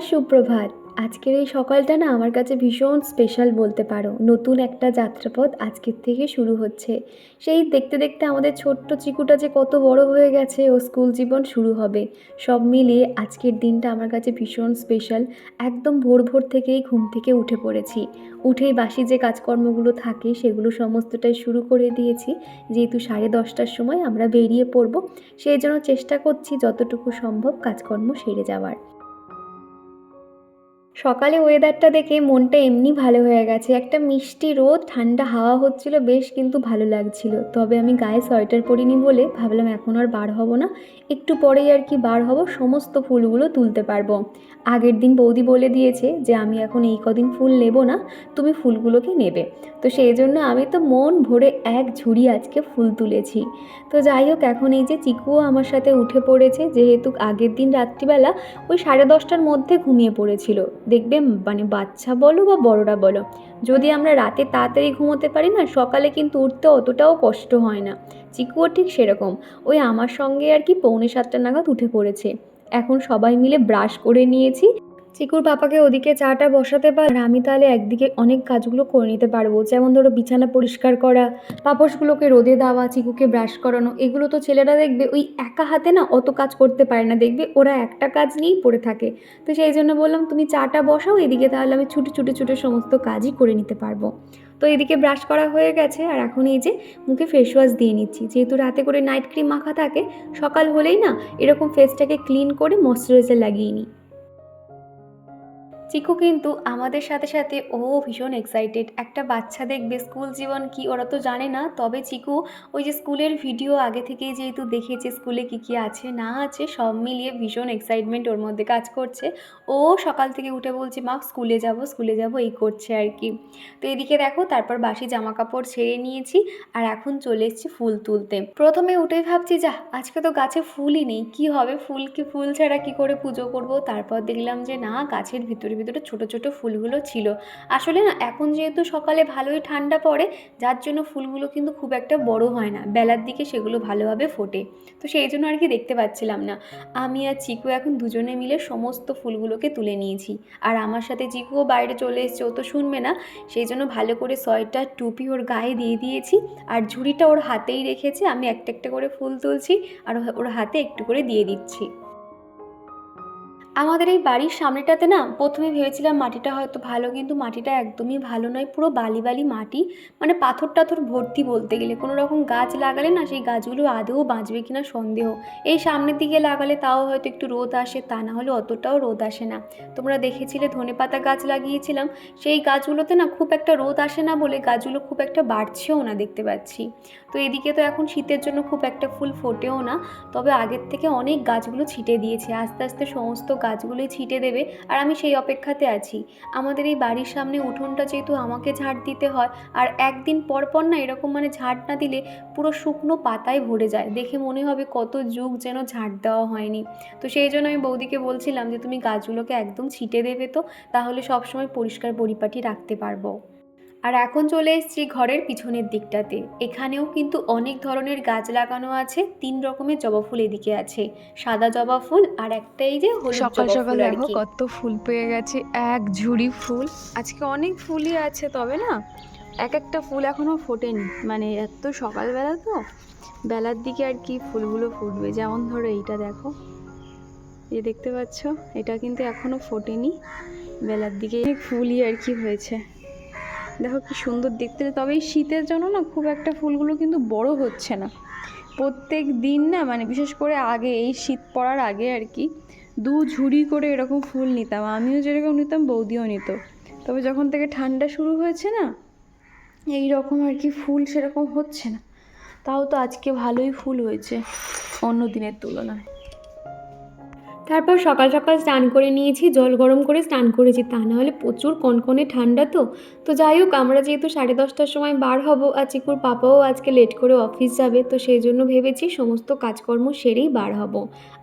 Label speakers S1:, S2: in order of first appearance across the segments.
S1: সুপ্রভাত। আজকের এই সকালটা না আমার কাছে ভীষণ স্পেশাল বলতে পারো। নতুন একটা যাত্রাপথ আজকের থেকে শুরু হচ্ছে। সেই দেখতে দেখতে আমাদের ছোট্ট চিকুটা যে কত বড় হয়ে গেছে ও স্কুল জীবন শুরু হবে। সব মিলিয়ে আজকের দিনটা আমার কাছে ভীষণ স্পেশাল একদম ভোর ভোর থেকেই ঘুম থেকে উঠে পড়েছি। উঠেই বাসি যে কাজকর্মগুলো থাকে, সেগুলো সমস্তটাই শুরু করে দিয়েছি। যেহেতু সাড়ে দশটার সময় আমরা বেরিয়ে পড়ব, সেই জন্য চেষ্টা করছি যতটুকু সম্ভব কাজকর্ম সেরে যাওয়ার। সকালে ওয়েদারটা দেখে মনটা এমনি ভালো হয়ে গেছে। একটা মিষ্টি রোদ, ঠান্ডা হাওয়া হচ্ছিল, বেশ কিন্তু ভালো লাগছিল। তবে আমি গায়ে সোয়েটার পরিনি বলে ভাবলাম এখন আর বার হব না। একটু পরেই আর কি বার হব, সমস্ত ফুলগুলো তুলতে পারব। আগের দিন বৌদি বলে দিয়েছে যে, আমি এখন এই কদিন ফুল নেব না, তুমি ফুলগুলোকে নেবে। তো সেই জন্য আমি তো মন ভরে এক ঝুড়ি আজকে ফুল তুলেছি। তো যাই হোক, এখন এই যে চিকুও আমার সাথে উঠে পড়েছে, যেহেতু আগের দিন রাত্রিবেলা ওই সাড়ে দশটার মধ্যে ঘুমিয়ে পড়েছিল। দেখবে মানে বাচ্চা বলো বা বড়রা বলো, যদি আমরা রাতে তাড়াতাড়ি ঘুমোতে পারি না, সকালে কিন্তু উঠতে অতটাও কষ্ট হয় না। চিকুও ঠিক সেরকম। ওই আমার সঙ্গে আর কি পৌনে সাতটা নাগাদ উঠে পড়েছে। এখন সবাই মিলে ব্রাশ করে নিয়েছি। চিকুর পাপাকে ওদিকে চাটা বসাতে পার আমি তাহলে একদিকে অনেক কাজগুলো করে নিতে পারব। যেমন ধরো বিছানা পরিষ্কার করা, পাপোশগুলোকে রোদে দেওয়া, চিকুকে ব্রাশ করানো, এগুলো তো ছেলেরা দেখবে ওই একা হাতে না অত কাজ করতে পারে না। দেখবে ওরা একটা কাজ নিয়েই পড়ে থাকে। তো সেই জন্য বললাম, তুমি চাটা বসাও, এদিকে তাহলে আমি ছুটে ছুটে ছুটে সমস্ত কাজই করে নিতে পারব। তো এদিকে ব্রাশ করা হয়ে গেছে, আর এখন এই যে মুখে ফেস ওয়াশ দিয়ে নিচ্ছি। যেহেতু রাতে করে নাইট ক্রিম মাখা থাকে, সকাল হলেই না এরকম ফেসটাকে ক্লিন করে ময়শ্চারাইজার লাগিয়ে নিই। চিকু কিন্তু আমাদের সাথে সাথে, ও ভীষণ এক্সাইটেড একটা বাচ্চা দেখবে, স্কুল জীবন কি ওরা তো জানে না। তবে চিকু, ওই যে স্কুলের ভিডিও আগে থেকেই যেহেতু দেখেছে, স্কুলে কি কি আছে, না আছে, সব মিলিয়ে ভীষণ এক্সাইটমেন্ট ওর মধ্যে কাজ করছে। ও সকাল থেকে উঠে বলছে, মা, স্কুলে যাব স্কুলে যাব এই করছে আর কি। তো এদিকে দেখো, তারপর বাসি জামা কাপড় ছেড়ে নিয়েছি আর এখন চলে এসেছি ফুল তুলতে। প্রথমে উঠেই ভাবছি, যা, আজকে তো গাছে ফুলই নেই, কি হবে? ফুল কি, ফুল ছাড়া কি করে পুজো করব? তারপর দেখলাম যে, না, গাছের ভিতরে ভিতরে ছোট ছোট ফুলগুলো ছিল। আসলে না, এখন যেহেতু সকালে ভালোই ঠান্ডা পড়ে, যার জন্য ফুলগুলো কিন্তু খুব একটা বড় হয় না। বেলার দিকে সেগুলো ভালোভাবে ফোটে। তো সেই জন্য আর কি দেখতে পাচ্ছিলাম না। আমি আর চিকু এখন দুজনে মিলে সমস্ত ফুলগুলোকে তুলে নিয়েছি। আর আমার সাথে চিকুও বাইরে চলে এসছে, ও তো শুনবে না। সেই জন্য ভালো করে সোয়েটার, টুপি ওর গায়ে দিয়ে দিয়েছি। আর ঝুড়িটা ওর হাতেই রেখেছে। আমি একটা একটা করে ফুল তুলছি আর ওর হাতে একটু করে দিয়ে দিচ্ছি। আমাদের এই বাড়ির সামনেটাতে না প্রথমে ভেবেছিলাম মাটিটা হয়তো ভালো, কিন্তু মাটিটা একদমই ভালো নয়। পুরো বালি বালি মাটি। মানে পাথর টাথর ভর্তি বলতে গেলে। কোনো রকম গাছ লাগালে না সেই গাছগুলো আদৌ বাঁচবে কিনা সন্দেহ। এই সামনের দিকে লাগালে তাও হয়তো একটু রোদ আসে, তা না হলে অতটাও রোদ আসে না। তোমরা দেখেছিলে ধনেপাতা গাছ লাগিয়েছিলাম। সেই গাছগুলোতে না খুব একটা রোদ আসে না বলে গাছগুলো খুব একটা বাড়ছেও না দেখতে পাচ্ছি। তো এদিকে তো এখন শীতের জন্য খুব একটা ফুল ফোটেও না, তবে আগের থেকে অনেক গাছগুলো ছিটে দিয়েছে, আস্তে আস্তে সমস্ত গাছগুলোই ছিটে দেবে আর আমি সেই অপেক্ষাতে আছি। আমাদের এই বাড়ির সামনে উঠোনটা যেহেতু আমাকে ঝাড় দিতে হয়, আর একদিন পর পর না এরকম মানে ঝাড় না দিলে পুরো শুকনো পাতায় ভরে যায়, দেখে মনে হবে কত যুগ যেন ঝাড় দেওয়া হয়নি। তো সেই জন্য আমি বৌদিকে বলছিলাম যে, তুমি গাছগুলোকে একদম ছিটে দেবে তো, তাহলে সবসময় পরিষ্কার পরিপাটি রাখতে পারব। আর এখন চলে এসেছি ঘরের পিছনের দিকটাতে। এখানেও কিন্তু অনেক ধরনের গাছ লাগানো আছে তিন রকমের জবা ফুল এদিকে আছে। সাদা জবা ফুল আর একটা এই যে
S2: সকাল সকাল দেখো কত ফুল পেয়ে গেছে এক ঝুড়ি ফুল। আজকে অনেক ফুলই আছে তবে না এক একটা ফুল এখনও ফোটেনি। মানে এত সকালবেলা তো বেলার দিকে আর কি ফুলগুলো ফুটবে। যেমন ধরো এইটা দেখো এই দেখতে পাচ্ছ এটা কিন্তু এখনও ফোটেনি। বেলার দিকে ফুলই আর কি হয়েছে। দেখো কি সুন্দর দেখতে, তবে এই শীতের জন্য না খুব একটা ফুলগুলো কিন্তু বড় হচ্ছে না। প্রত্যেক দিন না মানে বিশেষ করে আগে, এই শীত পড়ার আগে আর কি, দু ঝুড়ি করে এরকম ফুল নিতাম। আমিও যেরকম নিতাম, বৌদিও নিত। তবে যখন থেকে ঠান্ডা শুরু হয়েছে না, এই রকম আর কি ফুল সেরকম হচ্ছে না। তাও তো আজকে ভালোই ফুল হয়েছে, অন্য দিনের তুলনায়।
S1: তারপর সকাল সকাল স্নান করে নিয়েছি, জল গরম করে স্নান করেছি। তা না হলে প্রচুর কনকনে ঠান্ডা তো। তো যাই হোক, আমরা যেহেতু সাড়ে দশটার সময় বার হব, আর চিকুর পাপাও আজকে লেট করে অফিস যাবে, তো সেই জন্য ভেবেছি সমস্ত কাজকর্ম সেরেই বার হব।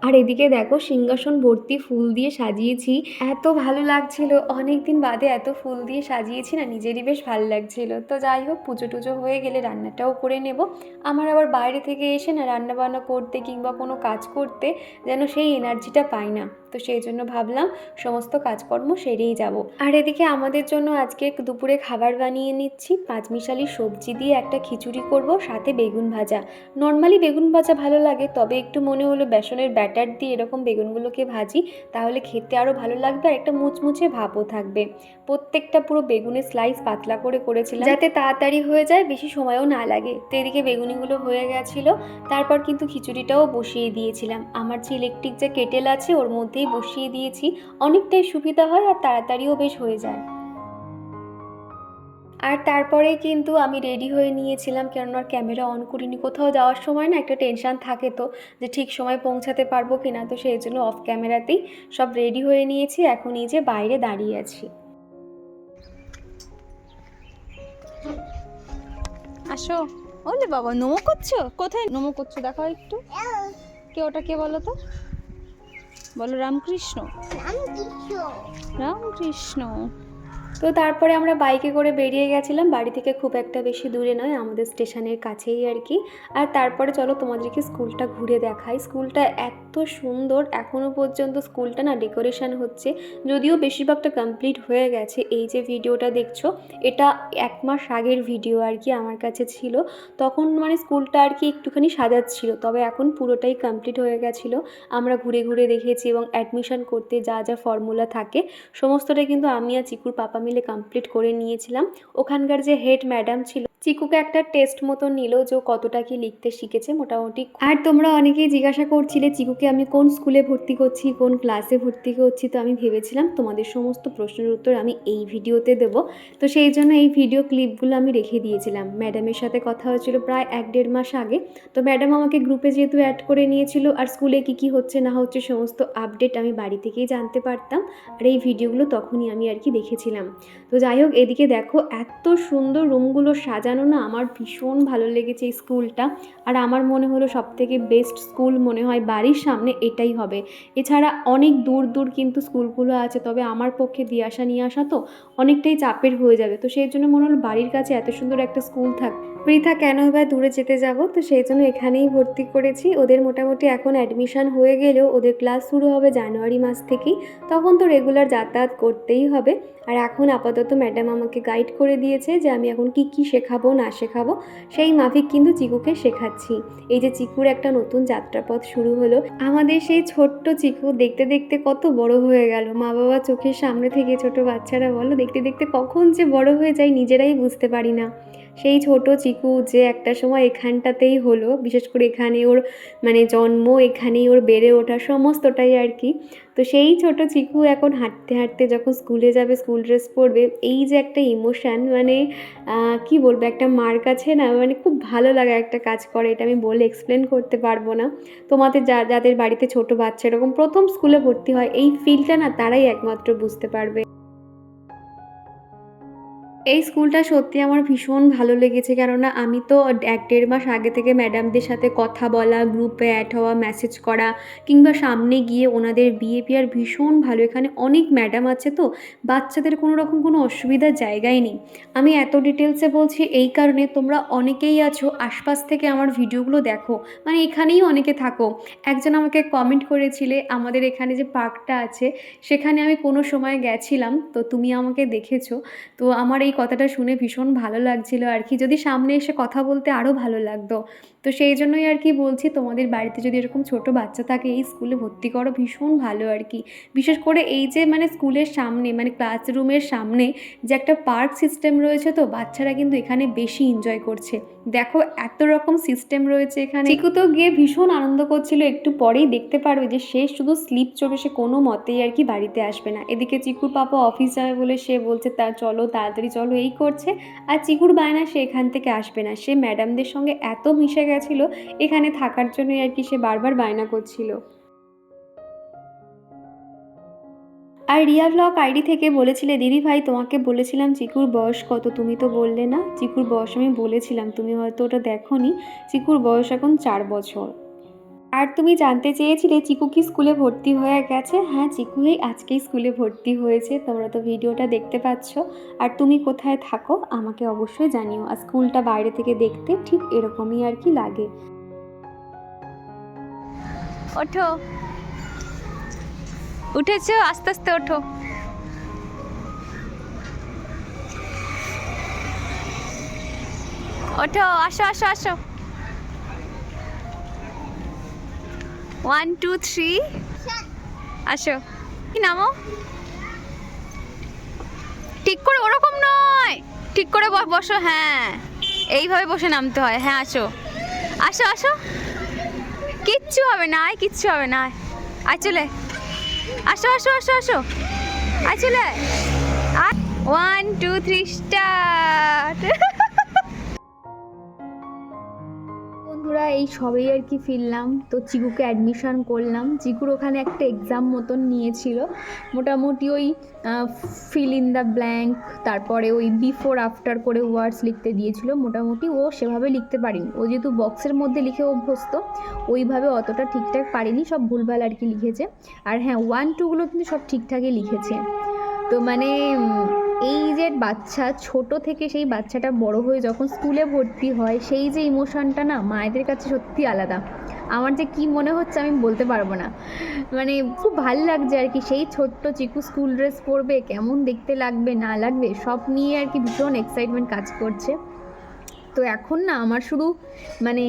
S1: আর এদিকে দেখো সিংহাসন ভর্তি ফুল দিয়ে সাজিয়েছি। এত ভালো লাগছিল। অনেক দিন বাদে এত ফুল দিয়ে সাজিয়েছি না, নিজেরই বেশ ভালো লাগছিল। তো যাই হোক, পুজো টুজো হয়ে গেলে রান্নাটাও করে নেব। আমার আবার বাইরে থেকে এসে না রান্না বান্না করতে কিংবা কোনো কাজ করতে যেন সেই এনার্জিটা পাই না। তো সেই জন্য ভাবলাম সমস্ত কাজকর্ম সেরেই যাব। আর এদিকে আমাদের জন্য আজকে দুপুরে খাবার বানিয়ে নিচ্ছি। পাঁচমিশালি সবজি দিয়ে একটা খিচুড়ি করব, সাথে বেগুন ভাজা। নর্মালি বেগুন ভাজা ভালো লাগে, তবে একটু মনে হলো বেসনের ব্যাটার দিয়ে এরকম বেগুনগুলোকে ভাজি, তাহলে খেতে আরও ভালো লাগবে আর একটা মুচমুচে ভাবও থাকবে। প্রত্যেকটা পুরো বেগুনের স্লাইস পাতলা করে করেছিলাম। যাতে তাড়াতাড়ি হয়ে যায়, বেশি সময়ও না লাগে। তো এদিকে বেগুনিগুলো হয়ে গেছিল, তারপর কিন্তু খিচুড়িটাও বসিয়ে দিয়েছিলাম। আমার যে ইলেকট্রিক যে কেটেল আছে, ওর মধ্যেই বসিয়ে দিয়েছি। অনেকটাই সুবিধা হয় আর তাড়াতাড়িও বেশ হয়ে যায়। আর তারপরে কিন্তু আমি রেডি হয়ে নিয়েছিলাম কেননা ক্যামেরা অন করিনি। কোথাও যাওয়ার সময় না একটা টেনশান থাকে তো যে ঠিক সময় পৌঁছাতে পারব কি না তো সেই জন্য অফ ক্যামেরাতেই সব রেডি হয়ে নিয়েছি এখন এই যে বাইরে দাঁড়িয়ে আছি।
S2: আসো। ওলে বাবা নমো করছ? কোথায়? নমো করছ দেখো একটু। কে ওটা কে বলো তো? বলো রামকৃষ্ণ। রামকৃষ্ণ। রামকৃষ্ণ।
S1: তো তারপরে আমরা বাইকে করে বেরিয়ে গেছিলাম। বাড়ি থেকে খুব একটা বেশি দূরে নয়, আমাদের স্টেশনের কাছেই আর কি। আর তারপরে চলো তোমাদেরকে স্কুলটা ঘুরে দেখাই। স্কুলটা এত সুন্দর এখনও পর্যন্ত স্কুলটা না ডেকোরেশন হচ্ছে। যদিও বেশিরভাগটা কমপ্লিট হয়ে গেছে। এই যে ভিডিওটা দেখছ, এটা এক মাস আগের ভিডিও আর কি আমার কাছে ছিল। তখন মানে স্কুলটা আর কি একটুখানি সাজাচ্ছিল, তবে এখন পুরোটাই কমপ্লিট হয়ে গেছিল। আমরা ঘুরে ঘুরে দেখেছি এবং অ্যাডমিশন করতে যা যা ফর্মুলা থাকে, সমস্তটা কিন্তু আমি আর চিকুর পাপা মিলে কমপ্লিট করে নিয়েছিলাম। ওখানকার যে হেড ম্যাডাম ছিল, চিকুকে একটা টেস্ট মতো নিল যে কতটা কি লিখতে শিখেছে মোটামুটি। আর তোমরা অনেকেই জিজ্ঞাসা করছিলে, চিকুকে আমি কোন স্কুলে ভর্তি করছি, কোন ক্লাসে ভর্তি করছি? তো আমি ভেবেছিলাম তোমাদের সমস্ত প্রশ্নের উত্তর আমি এই ভিডিওতে দেব। তো সেই জন্য এই ভিডিও ক্লিপগুলো আমি রেখে দিয়েছিলাম। ম্যাডামের সাথে কথা হয়েছিল প্রায় এক দেড় মাস আগে। তো ম্যাডাম আমাকে গ্রুপে যেহেতু অ্যাড করে নিয়েছিল, আর স্কুলে কী কী হচ্ছে না হচ্ছে সমস্ত আপডেট আমি বাড়ি থেকেই জানতে পারতাম। আর এই ভিডিওগুলো তখনই আমি আর কি দেখেছিলাম। তো যাই হোক, এদিকে দেখো এত সুন্দর রুমগুলো সাজানো না, আমার ভীষণ ভালো লেগেছে এই স্কুলটা। আর আমার মনে হলো সব থেকে বেস্ট স্কুল মনে হয় বাড়ির সামনে এটাই হবে। এছাড়া অনেক দূর দূর কিন্তু স্কুলগুলো আছে, তবে আমার পক্ষে দিয়ে আসা, নিয়ে আসা তো অনেকটাই চাপের হয়ে যাবে। তো সেই জন্য মনে হলো বাড়ির কাছে এত সুন্দর একটা স্কুল থাক। পৃথা, কেন এবার দূরে যেতে যাব? তো সেই জন্য এখানেই ভর্তি করেছি। ওদের মোটামুটি এখন অ্যাডমিশন হয়ে গেলেও ওদের ক্লাস শুরু হবে জানুয়ারি মাস থেকেই। তখন তো রেগুলার যাতায়াত করতেই হবে। আর এখন আপাতত ম্যাডাম আমাকে গাইড করে দিয়েছে যে আমি এখন কি কি শেখাবো, না শেখাবো। সেই মাফিক কিন্তু চিকুকে শেখাচ্ছি। এই যে চিকুর একটা নতুন যাত্রাপথ শুরু হলো। আমাদের সেই ছোট্ট চিকু দেখতে দেখতে কত বড় হয়ে গেল। মা বাবা চোখের সামনে থেকে ছোট বাচ্চারা বলো, দেখতে দেখতে কখন যে বড় হয়ে যায় নিজেরাই বুঝতে পারি না। সেই ছোট চিকু যে একটা সময় এখানটাতেই হলো, বিশেষ করে এখানে ওর মানে জন্ম, এখানেই ওর বেড়ে ওঠা সমস্তটাই আর কি। তো সেই ছোট চিকু এখন হাঁটতে হাঁটতে যখন স্কুলে যাবে, স্কুল ড্রেস পরবে, এই যে একটা ইমোশান মানে কি বলব, একটা মার কাছে না মানে খুব ভালো লাগা একটা কাজ করে, এটা আমি বলে এক্সপ্লেন করতে পারব না। তোমাদের যা, যাদের বাড়িতে ছোট বাচ্চা এরকম প্রথম স্কুলে ভর্তি হয়, এই ফিলটা না তারাই একমাত্র বুঝতে পারবে। এই স্কুলটা সত্যি আমার ভীষণ ভালো লেগেছে, কেননা আমি তো এক দেড় মাস আগে থেকে ম্যাডামদের সাথে কথা বলা গ্রুপে অ্যাড হওয়া মেসেজ করা, কিংবা সামনে গিয়ে ওনাদের বিহেভিয়ার ভীষণ ভালো। এখানে অনেক ম্যাডাম আছে তো, বাচ্চাদের কোনো রকম কোনো অসুবিধার জায়গাই নেই। আমি এত ডিটেলসে বলছি এই কারণে তোমরা অনেকেই আছো, আশপাশ থেকে আমার ভিডিওগুলো দেখো। মানে এখানেই অনেকে থাকো। একজন আমাকে কমেন্ট করেছিলে, আমাদের এখানে যে পার্কটা আছে, সেখানে আমি কোনো সময় গেছিলাম, তো তুমি আমাকে দেখেছ। তো আমার এই কথাটা শুনে ভীষণ ভালো লাগছিল আর কি। যদি সামনে এসে কথা বলতে আরও ভালো লাগতো। তো সেই জন্যই আর কি বলছি, তোমাদের বাড়িতে যদি এরকম ছোট বাচ্চা থাকে, এই স্কুলে ভর্তি করো, ভীষণ ভালো আর কি। বিশেষ করে এই যে মানে স্কুলের সামনে মানে ক্লাসরুমের সামনে যে একটা পার্ক সিস্টেম রয়েছে তো, বাচ্চারা কিন্তু এখানে বেশি এনজয় করছে। দেখো এত রকম সিস্টেম রয়েছে এখানে। চিকু তো গিয়ে ভীষণ আনন্দ করছিল, একটু পরেই দেখতে পারবে যে সে শুধু স্লিপ চোখে, সে কোনো মতেই আর কি বাড়িতে আসবে না। এদিকে চিকুর পাপা অফিস যাবে বলে সে বলছে, তা চলো, তাড়াতাড়ি চলো। এই করছে। আর চিকুর বায়না সে এখান থেকে আসবে না। সে ম্যাডামদের সঙ্গে এত মিশে গেছিল, এখানে থাকার জন্যই আর কি সে বারবার বায়না করছিল। আর রিয়া ব্লগ আইডি থেকে বলেছিলে, দিদি ভাই, তোমাকে বলেছিলাম চিকুর বয়স কত। তুমি তো বললে না, চিকুর বয়স আমি বলেছিলাম, তুমি হয়তো ওটা দেখোনি। চিকুর বয়স এখন চার বছর। আর তুমি জানতে চেয়েছিলে চিকু কি স্কুলে ভর্তি হয়ে গেছে? হ্যাঁ চিকুই আজকেই স্কুলে ভর্তি হয়েছে, তোমরা তো ভিডিওটা দেখতে পাচ্ছ। আর তুমি কোথায় থাকো? আমাকে অবশ্যই জানিও। আর স্কুলটা বাইরে থেকে দেখতে ঠিক এরকমই আর কি লাগে।
S2: ওঠো। উঠেছো? আস্তে আস্তে ওঠো। ওঠো, আসো আসো আসো। ওয়ান টু থ্রি আসো। কি নামো? ঠিক করে ওরকম নয়। ঠিক করে বসো হ্যাঁ। এইভাবে বসে নামতে হয়। হ্যাঁ আসো। আসো আসো। কিচ্ছু হবে না কিচ্ছু হবে না, আয়। চলে। আসো আসো আসো আসো। আয়, চলে। ওয়ান টু থ্রি স্টার্ট এই সবেই আর কি ফিরলাম। তো চিকুকে অ্যাডমিশন করলাম। চিকুর ওখানে একটা এক্সাম মতন নিয়েছিল। মোটামুটি ওই ফিল ইন দ্য ব্ল্যাঙ্ক তারপরে ওই বিফোর আফটার করে ওয়ার্ডস লিখতে দিয়েছিল। মোটামুটি ও সেভাবে লিখতে পারিনি। ও যেহেতু বক্সের মধ্যে লিখে অভ্যস্ত, ওইভাবে অতটা ঠিকঠাক পারিনি। সব ভুলভাল আর কি লিখেছে। আর হ্যাঁ ওয়ান টুগুলো কিন্তু সব ঠিকঠাকই লিখেছে। তো মানে এই যে বাচ্চা, ছোট থেকে সেই বাচ্চাটা বড় হয়ে যখন স্কুলে ভর্তি হয়, সেই যে ইমোশনটা না মায়েদের কাছে সত্যি আলাদা। আমার যে কি মনে হচ্ছে আমি বলতে পারব না। মানে খুব ভালো লাগছে আর কি, সেই ছোট্ট চিকু স্কুল ড্রেস পরবে, কেমন দেখতে লাগবে, না লাগবে, সব নিয়ে আর কি ভীষণ এক্সাইটমেন্ট কাজ করছে। তো এখন না আমার শুধু মানে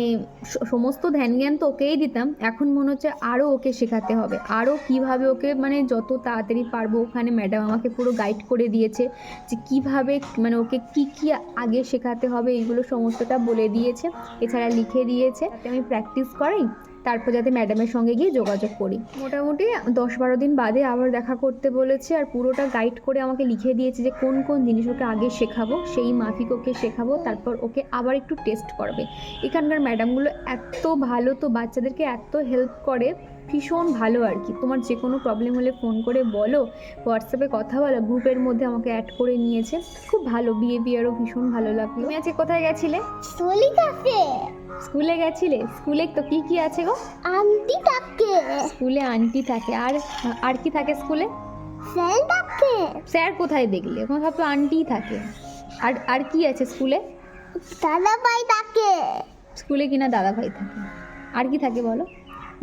S2: সমস্ত ধ্যান জ্ঞান তো ওকেই দিতাম। এখন মনে হচ্ছে আরও ওকে শেখাতে হবে। আরও কীভাবে ওকে মানে যত তাড়াতাড়ি পারব ওখানে ম্যাডাম আমাকে পুরো গাইড করে দিয়েছে যে কীভাবে মানে ওকে কি কি আগে শেখাতে হবে এইগুলো সমস্তটা বলে দিয়েছে। এছাড়া লিখে দিয়েছে। আমি প্র্যাকটিস করাই। তারপর যাতে ম্যাডামের সঙ্গে গিয়ে যোগাযোগ করি। মোটামুটি দশ বারো দিন বাদে আবার দেখা করতে বলেছে আর পুরোটা গাইড করে আমাকে লিখে দিয়েছে যে কোন কোন জিনিস ওকে আগে শেখাবো, সেই মাফিক ওকে শেখাবো, তারপর ওকে আবার একটু টেস্ট করবে। এখানকার ম্যাডামগুলো এত ভালো তো বাচ্চাদেরকে এত হেল্প করে। ভীষণ ভালো আর কি। তোমার যে কোনো প্রবলেম হলে ফোন করে বলো হোয়াটসঅ্যাপে কথা বলো গ্রুপের মধ্যে আমাকে অ্যাড করে নিয়েছে। খুব ভালো বিহেভিয়ারও ভীষণ ভালো লাগল। তুমি আজকে কোথায় গেছিলে?
S3: কাছে
S1: স্কুলে গেছিলে? স্কুলে তো কি কি আছে গো?
S3: আন্টি থাকে।
S1: স্কুলে আন্টি থাকে। আর আর কি থাকে স্কুলে?
S3: ফ্রেন্ড থাকে।
S1: স্যার কোথায় দেখলে? ওখানে সব তো আন্টিই থাকে। আর আর কি আছে স্কুলে?
S3: দাদা ভাই থাকে।
S1: স্কুলে কিনা দাদা ভাই থাকে। আর কি থাকে বলো?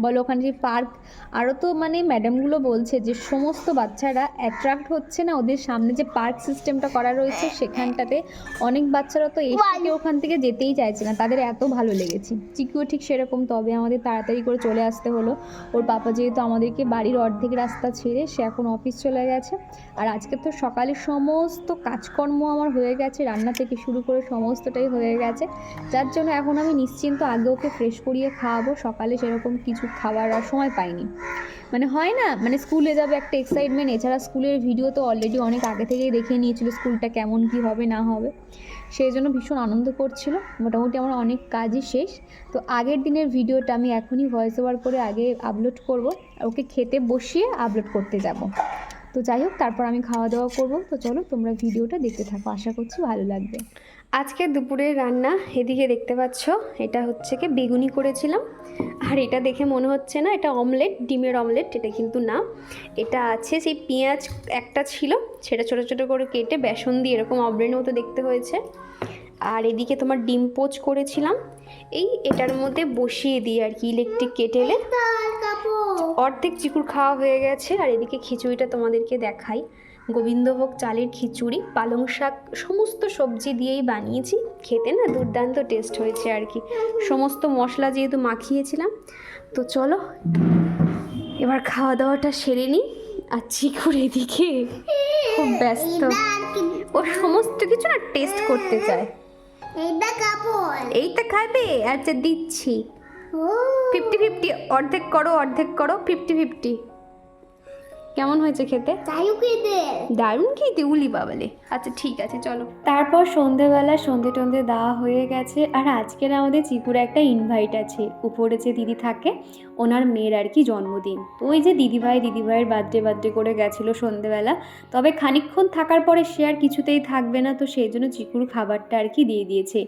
S1: বলো ওখানে যে পার্ক আরও তো মানে ম্যাডামগুলো বলছে যে সমস্ত বাচ্চারা অ্যাট্রাক্ট হচ্ছে না ওদের সামনে যে পার্ক সিস্টেমটা করা রয়েছে সেখানটাতে। অনেক বাচ্চারা তো এর থেকে ওখান থেকে যেতেই চাইছে না তাদের এত ভালো লেগেছে। চিকুও ঠিক সেরকম তবে আমাদের তাড়াতাড়ি করে চলে আসতে হলো। ওর পাপা যেহেতু আমাদেরকে বাড়ির অর্ধেক রাস্তা ছেড়ে সে এখন অফিস চলে গেছে। আর আজকে তো সকালে সমস্ত কাজকর্ম আমার হয়ে গেছে রান্না থেকে শুরু করে সমস্তটাই হয়ে গেছে। যার জন্য এখন আমি নিশ্চিন্ত আগে ওকে ফ্রেশ করিয়ে খাওয়াবো সকালে সেরকম কিছু খাবার আর সময় পাইনি। মানে হয় না মানে স্কুলে যাবে একটা এক্সাইটমেন্ট এছাড়া স্কুলের ভিডিও তো অলরেডি অনেক আগে থেকেই দেখে নিয়েছিল স্কুলটা কেমন, কি হবে, না হবে। সেই জন্য ভীষণ আনন্দ করছিল। মোটামুটি আমার অনেক কাজই শেষ। তো আগের দিনের ভিডিওটা আমি এখনই ভয়েস ওভার করে আগে আপলোড করব। ওকে খেতে বসিয়ে আপলোড করতে যাব। তো যাই হোক, তারপর আমি খাওয়া দাওয়া করব। তো চলো তোমরা ভিডিওটা দেখতে থাকো। আশা করছি ভালো লাগবে। আজকে দুপুরের রান্না এদিকে দেখতে পাচ্ছ এটা হচ্ছে কি বেগুনি করেছিলাম। আর এটা দেখে মনে হচ্ছে না এটা অমলেট ডিমের অমলেট এটা কিন্তু না। এটা আছে সেই পেঁয়াজ একটা ছিল সেটা ছোটো ছোটো করে কেটে বেসন দিয়ে এরকম অমলেটের মতো দেখতে হয়েছে। আর এদিকে তোমার ডিম পোচ করেছিলাম এই এটার মধ্যে বসিয়ে দিই আর কি ইলেকট্রিক কেটেলে। অর্ধেক চিকুর খাওয়া হয়ে গেছে আর এদিকে খিচুড়িটা তোমাদেরকে দেখাই। গোবিন্দভোগ চালের খিচুড়ি পালং শাক সমস্ত সবজি দিয়েই বানিয়েছি। খেতে না দুর্দান্ত টেস্ট হয়েছে আর কি। সমস্ত মশলা যেহেতু মাখিয়েছিলাম তো চলো এবার খাওয়া দাওয়াটা সেরে নিই আর চিকুর এদিকে খুব ব্যস্ত। ও সমস্ত কিছু না টেস্ট করতে চায়।
S3: এইটা
S1: খাবে আচ্ছা দিচ্ছি। ফিফটি ফিফটি অর্ধেক করো অর্ধেক করো ফিফটি ফিফটি কেমন হয়েছে খেতে? দারুণ খেতে। উলি বাবালে। আচ্ছা ঠিক আছে চলো। তারপর সন্ধেবেলা সন্ধে টন্ধে দেওয়া হয়ে গেছে আর আজকের আমাদের চিকুর একটা ইনভাইট আছে। উপরে যে দিদি থাকে ওনার মেয়ের আর কি জন্মদিন। তো ওই যে দিদিভাই দিদিভাইয়ের বার্থডে বার্থডে করে গেছিল সন্ধেবেলা। তবে খানিকক্ষণ থাকার পরে সে আর কিছুতেই থাকবে না তো সেই জন্য চিকুর খাবারটা আর কি দিয়ে দিয়েছে।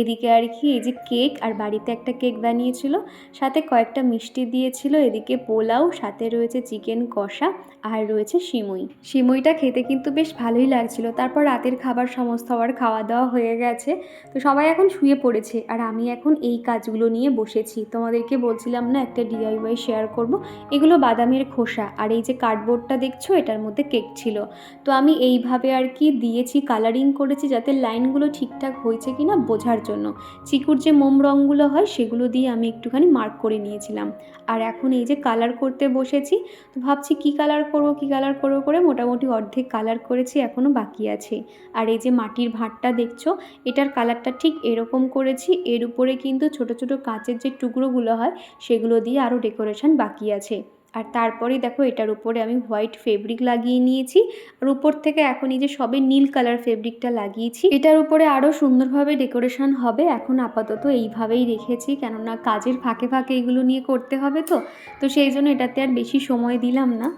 S1: এদিকে আর কি, এই যে কেক আর বাড়িতে একটা কেক বানিয়েছিল, সাথে কয়েকটা মিষ্টি দিয়েছিল, এদিকে পোলাও, সাথে রয়েছে চিকেন কষা আর রয়েছে সিমুই। সিমুইটা খেতে কিন্তু বেশ ভালোই লাগছিল, তারপর রাতের খাবার, সমস্ত আবার খাওয়া দাওয়া হয়ে গেছে, তো সবাই এখন শুয়ে পড়েছে, আর আমি এখন এই কাজগুলো নিয়ে বসেছি। তোমাদেরকে বলছিলাম না, একটা ডিআইওয়াই শেয়ার করব, এগুলো বাদামের খোসা, আর এই যে কার্ডবোর্ডটা দেখছ, এটার মধ্যে কেক ছিল। তো আমি এইভাবে আর কি দিয়েছি কালারিং করেছি, যাতে লাইনগুলো ঠিকঠাক হয়েছে কি না বোঝার জন্য। চিকুর যে মোম রঙগুলো হয়, সেগুলো দিয়ে আমি একটুখানি মার্ক করে নিয়েছিলাম। আর এখন এই যে কালার করতে বসেছি, তো ভাবছি কি কালার করব, কি কালার করব করে মোটামুটি অর্ধেক কালার করেছি এখনও বাকি আছে। আর এই যে মাটির ভাঁটটা দেখছ, এটার কালারটা ঠিক এরকম করেছি, এর উপরে কিন্তু ছোট ছোট কাঁচের যে টুকরোগুলো হয়, সেগুলো দিয়ে আরও ডেকোরেশন বাকি আছে। আর তারপরে দেখো এটার উপরে আমি হোয়াইট ফেব্রিক লাগিয়ে নিয়েছি। আর উপর থেকে এখন এই যে সবে নীল কালার ফেব্রিকটা লাগিয়েছি, এটার উপরে আরও সুন্দরভাবে ডেকোরেশন হবে। এখন আপাতত এইভাবেই রেখেছি, কেননা কাজের ফাঁকে ফাঁকে এগুলো নিয়ে করতে হবে তো। তো সেই জন্য এটাতে আর বেশি সময় দিলাম না।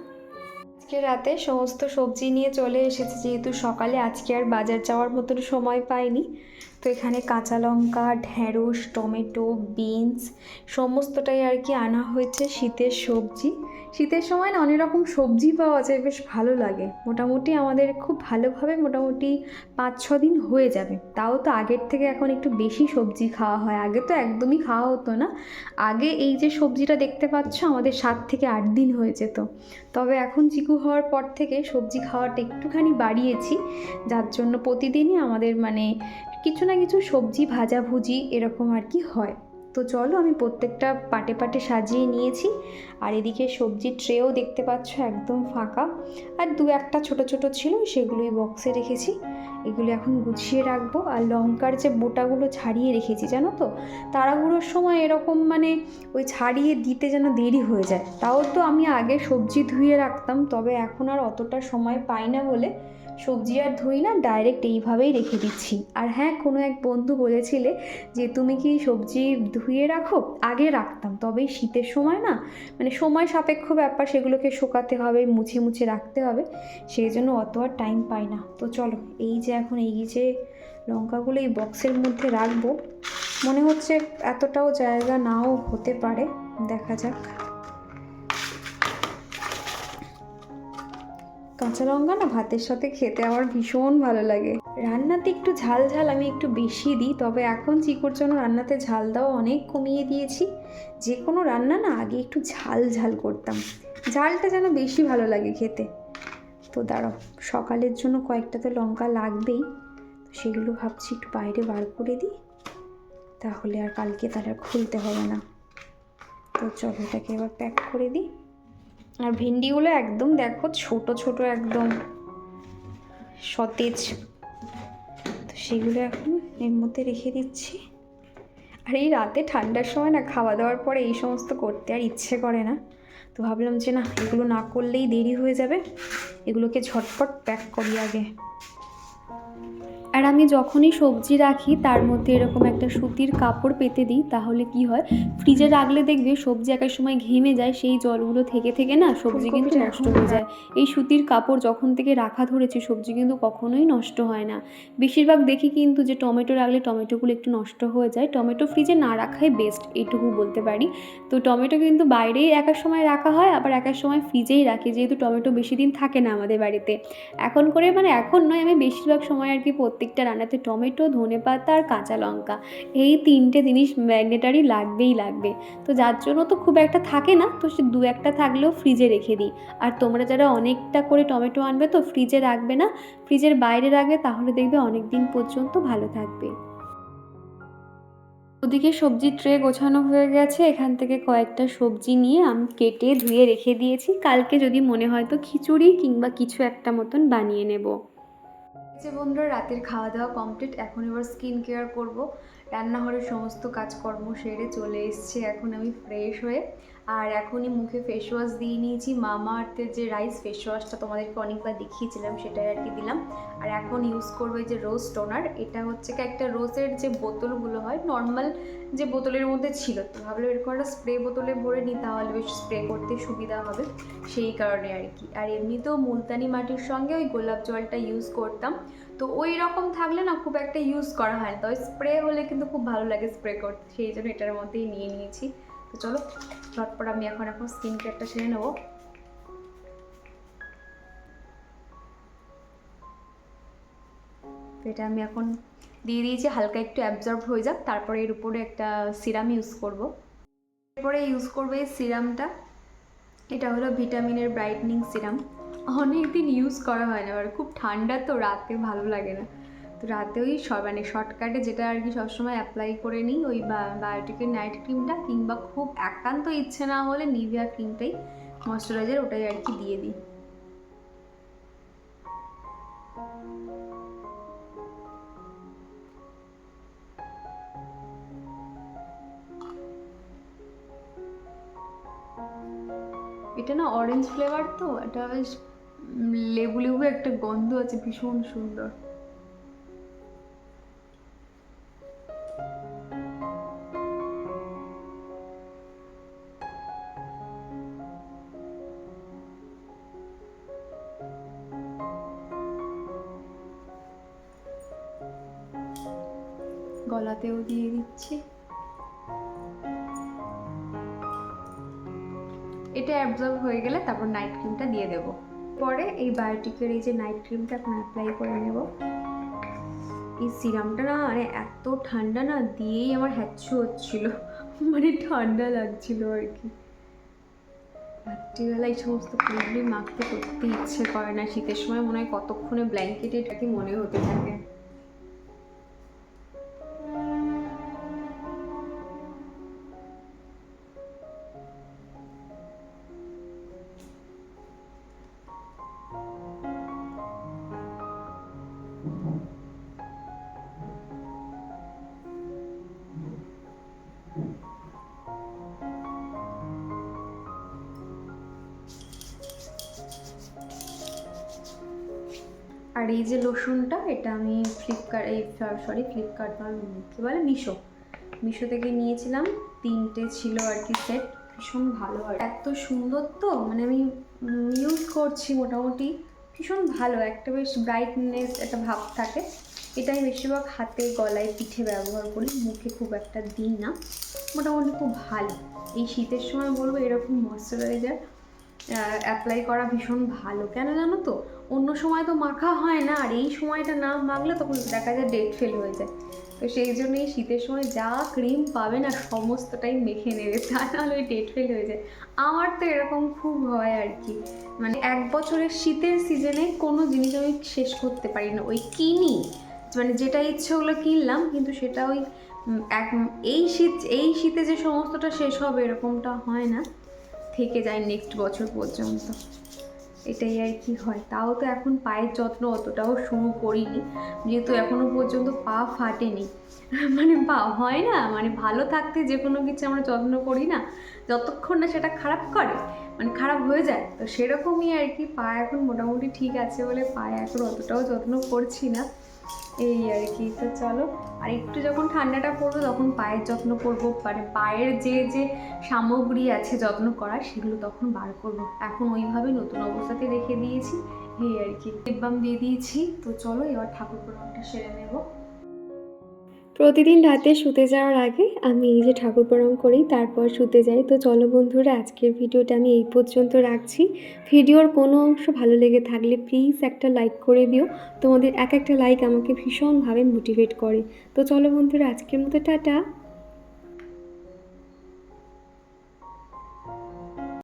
S1: আজকে রাতে সমস্ত সবজি নিয়ে চলে এসেছে, যেহেতু সকালে আজকে আর বাজার যাওয়ার মতন সময় পাইনি। তো এখানে কাঁচা লঙ্কা ঢ্যাঁড়স টমেটো, বিনস, সমস্তটাই আর কি আনা হয়েছে শীতের সবজি। শীতের সময় না অনেক রকম সবজি পাওয়া যায়, বেশ ভালো লাগে। মোটামুটি আমাদের খুব ভালোভাবে মোটামুটি পাঁচ ছ দিন হয়ে যাবে। তাও তো আগের থেকে এখন একটু বেশি সবজি খাওয়া হয়। আগে তো একদমই খাওয়া হতো না। আগে এই যে সবজিটা দেখতে পাচ্ছ, আমাদের সাত থেকে আট দিন হয়ে যেত। তবে এখন চিকু হওয়ার পর থেকে সবজি খাওয়াটা একটুখানি বাড়িয়েছি। যার জন্য প্রতিদিনই আমাদের মানে কিছু না কিছু সবজি, ভাজাভুজি এরকম আর কি হয়। তো চলো আমি প্রত্যেকটা পাটে পাটে সাজিয়ে নিয়েছি। আর এদিকে সবজির ট্রেও দেখতে পাচ্ছ একদম ফাঁকা। আর দু একটা ছোট ছোট ছিল, সেগুলোই বক্সে রেখেছি। এগুলো এখন গুছিয়ে রাখব। আর লঙ্কার যে বোটাগুলো ছাড়িয়ে রেখেছি, জানো তো? তাড়াহুড়োর সময় এরকম মানে ওই ছাড়িয়ে দিতে যেন দেরি হয়ে যায়। তাও তো আমি আগে সবজি ধুয়ে রাখতাম, তবে এখন আর অতটা সময় পাই না বলে সবজি আর ধুই না ডাইরেক্ট এইভাবেই রেখে দিচ্ছি। আর হ্যাঁ কোনো এক বন্ধু বলেছিলে যে, তুমি কি সবজি ধুয়ে রাখো? আগে রাখতাম, তবে শীতের সময় না মানে সময় সাপেক্ষ ব্যাপার, সেগুলোকে শোকাতে হবে, মুছে মুছে রাখতে হবে, সেই জন্য অত আর টাইম পাই না। তো চলো, এই যে এখন এই যে লঙ্কাগুলো এই বক্সের মধ্যে রাখব, মনে হচ্ছে এতটাও জায়গা নাও হতে পারে, দেখা যাক। কাঁচা লঙ্কা না ভাতের সাথে খেতে আমার ভীষণ ভালো লাগে। রান্নাতে একটু ঝাল ঝাল আমি একটু বেশি দিই, তবে এখন চিকুর জন্য রান্নাতে ঝাল দেওয়া অনেক কমিয়ে দিয়েছি। যে কোনো রান্না না আগে একটু ঝাল ঝাল করতাম। ঝালটা যেন বেশি ভালো লাগে খেতে। তো দাঁড়াও, সকালের জন্য কয়েকটা তো লঙ্কা লাগবেই, তো সেগুলো ভাবছি একটু বাইরে বার করে দিই। তাহলে আর কালকে তার খুলতে হবে না। তো চলো এটাকে এবার প্যাক করে দিই। আর ভেন্ডিগুলো একদম দেখো ছোট ছোট একদম সতেজ। তো সেগুলো এখন এর মধ্যে রেখে দিচ্ছি। আর এই রাতে ঠান্ডার সময় না খাওয়া দাওয়ার পরে এই সমস্ত করতে আর ইচ্ছে করে না। তো ভাবলাম যে না, এগুলো না করলেই দেরি হয়ে যাবে। এগুলোকে ঝটপট প্যাক করি আগে। আর আমি যখনই সবজি রাখি তার মধ্যে এরকম একটা সুতির কাপড় পেতে দিই তাহলে কি হয়? ফ্রিজে রাখলে দেখবে সবজি একের সময় ঘেমে যায় সেই জলগুলো থেকে থেকে না সবজি কিন্তু নষ্ট হয়ে যায়। এই সুতির কাপড় যখন থেকে রাখা ধরেছে সবজি কিন্তু কখনোই নষ্ট হয় না। বেশিরভাগ দেখি কিন্তু যে টমেটো রাখলে টমেটোগুলো একটু নষ্ট হয়ে যায়। টমেটো ফ্রিজে না রাখাই বেস্ট এইটুকু বলতে পারি। তো টমেটো কিন্তু বাইরেই এক এক সময় রাখা হয় আবার এক এক সময় ফ্রিজেই রাখি যেহেতু টমেটো বেশি দিন থাকে না আমাদের বাড়িতে। এখন করে মানে এখন নয় আমি বেশিরভাগ সময় আর কি প্রত্যেকটা রান্নাতে টমেটো ধনে পাতা আর কাঁচা লঙ্কা। এই তিনটে জিনিস ম্যাগনেটারি লাগবেই লাগবে। তো যার জন্য তো খুব একটা থাকে না, তো সে দু একটা থাকলেও ফ্রিজে রেখে দিই। আর তোমরা যারা অনেকটা করে টমেটো আনবে তো ফ্রিজে রাখবে না, ফ্রিজের বাইরে রাখবে তাহলে দেখবে অনেক দিন পর্যন্ত ভালো থাকবে। ওদিকে সবজির ট্রে গোছানো হয়ে গেছে, এখান থেকে কয়েকটা সবজি নিয়ে আমি কেটে ধুয়ে রেখে দিয়েছি। কালকে যদি মনে হয় তো খিচুড়ি কিংবা কিছু একটা মতন বানিয়ে নেব। যে বন্ধুরা রাতের খাওয়া দাওয়া কমপ্লিট এখন এবার স্কিন কেয়ার করব। রান্নাঘরের সমস্ত কাজকর্ম সেরে চলে এসেছি। এখন আমি ফ্রেশ হয়ে।
S2: আর এখনই মুখে ফেস ওয়াশ দিয়ে নিয়েছি। মামা আর্থের যে রাইস ফেস ওয়াশটা তোমাদেরকে অনেকবার দেখিয়েছিলাম, সেটাই আর কি দিলাম। আর এখন ইউজ করব যে রোজ টোনার এটা হচ্ছে কি একটা রোজের যে বোতলগুলো হয় নর্মাল যে বোতলের মধ্যে ছিল। তো ভাবলাম এরকম একটা স্প্রে বোতলে ভরে নিই, তাহলে বেশ স্প্রে করতে সুবিধা হবে। সেই কারণে আর কি। আর এমনিতেও মুলতানি মাটির সঙ্গে ওই গোলাপ জলটা ইউজ করতাম। তো ওই রকম থাকলে না খুব একটা ইউজ করা হয় না। স্প্রে হলে কিন্তু খুব ভালো লাগে স্প্রে করতে। সেই জন্য এটার মধ্যেই নিয়ে নিয়েছি। তো চলো ঝটপট আমি এখন এখন স্কিন কেয়ারটা সেরে নেব। এটা আমি এখন দিয়ে দিয়েছি, হালকা একটু অ্যাবজর্ব হয়ে যাক। তারপরে এর উপরে একটা সিরাম ইউজ করব। এরপরে ইউজ করব এই সিরামটা এটা হলো ভিটামিনের ব্রাইটনিং সিরাম অনেক দিন ইউজ করা হয় না আর খুব ঠান্ডা তো রাতে ভালো লাগে না। তো রাতে ওই মানে শর্টকাটে যেটা আর কি সবসময় অ্যাপ্লাই করে নিই, ওই বায়োটিকের নাইট ক্রিমটা কিংবা খুব একান্ত ইচ্ছে না হলে নিভিয়া ক্রিমটাই ময়শ্চারাইজার ওটাই আর কি দিয়ে দিই। এটা না অরেঞ্জ ফ্লেভার তো, এটা বেশ লেবু লেবু একটা গন্ধ আছে, ভীষণ সুন্দর। গলাতেও দিয়ে দিচ্ছি। এটা অ্যাবজর্ব হয়ে গেলে তারপর নাইট ক্রিমটা দিয়ে দেবো। পরে এই বায়োটিকের এই যে নাইট ক্রিমটা এখন অ্যাপ্লাই করে নেব। এই সিরামটা না মানে এত ঠান্ডা না, দিয়েই আমার হ্যাচ্ছু হচ্ছিল। মানে ঠান্ডা লাগছিল আর কি। রাত্রিবেলা এই সমস্ত প্রবলেম মাখতে করতে ইচ্ছে করে না। শীতের সময় মনে হয় কতক্ষণে ব্ল্যাঙ্কেটে এটা কি মনে হতে থাকে। আর এই যে লোশনটা এটা আমি ফ্লিপকার্ট এই সরি ফ্লিপকার্ট কী বলে মিশো মিশো থেকে নিয়েছিলাম, তিনটে ছিল আর কি সেট ভীষণ ভালো আর এত সুন্দর তো মানে আমি ইউজ করছি মোটামুটি, ভীষণ ভালো, একটা বেশ ব্রাইটনেস একটা ভাব থাকে। এটাই বেশিরভাগ হাতে গলায় পিঠে ব্যবহার করি, মুখে খুব একটা দিই না। মোটামুটি খুব ভালো। এই শীতের সময় বলব এরকম ময়শ্চারাইজার অ্যাপ্লাই করা ভীষণ ভালো। কেন জানো তো? অন্য সময় তো মাখা হয় না, আর এই সময়টা না মাখলে তখন দেখা যায় ডেট ফেল হয়ে যায়। তো সেই জন্য এই শীতের সময় যা ক্রিম পাবে না, সমস্তটাই মেখে নেবে, তা নাহলে ওই ডেট ফেল হয়ে যায়। আমার তো এরকম খুব হয় আর কি। মানে এক বছরের শীতের সিজনে কোনো জিনিস আমি শেষ করতে পারি না। ওই কিনি মানে যেটা ইচ্ছে হলো কিনলাম, কিন্তু সেটা ওই এক, এই শীত, এই শীতে যে সমস্তটা শেষ হবে এরকমটা হয় না। থেকে যায় নেক্সট বছর পর্যন্ত। এটাই আর কি হয়। তাও তো এখন পায়ের যত্ন অতটাও শুরু করিনি। যেহেতু এখনও পর্যন্ত পা ফাটেনি। মানে পা হয় না মানে ভালো থাকতে যে কোনো কিছু আমরা যত্ন করি না। যতক্ষণ না সেটা খারাপ করে মানে খারাপ হয়ে যায়। তো সেরকমই আর কি, পা এখন মোটামুটি ঠিক আছে বলে পায়ে এখন অতটাও যত্ন করছি না। এই আর কি, তো চলো। আর একটু যখন ঠান্ডাটা পড়বে তখন পায়ের যত্ন করব। মানে পায়ের যে যে সামগ্রী আছে যত্ন করার, সেগুলো তখন বার করব। এখন ওইভাবে নতুন অবস্থাতে রেখে দিয়েছি। এই আর কি বাম দিয়ে দিয়েছি। তো চলো এবার ঠাকুর প্রণামটা সেরে নেব।
S1: প্রতিদিন রাতে শুতে যাওয়ার আগে আমি এই যে ঠাকুর প্রণাম করি, তারপর শুতে যাই। তো চলো বন্ধুরা, আজকের ভিডিওটা আমি এই পর্যন্ত রাখছি। ভিডিওর কোনো অংশ ভালো লেগে থাকলে প্লিজ একটা লাইক করে দিও। তোমাদের এক একটা লাইক আমাকে ভীষণভাবে মোটিভেট করে। তো চলো বন্ধুরা, আজকের মতো টাটা।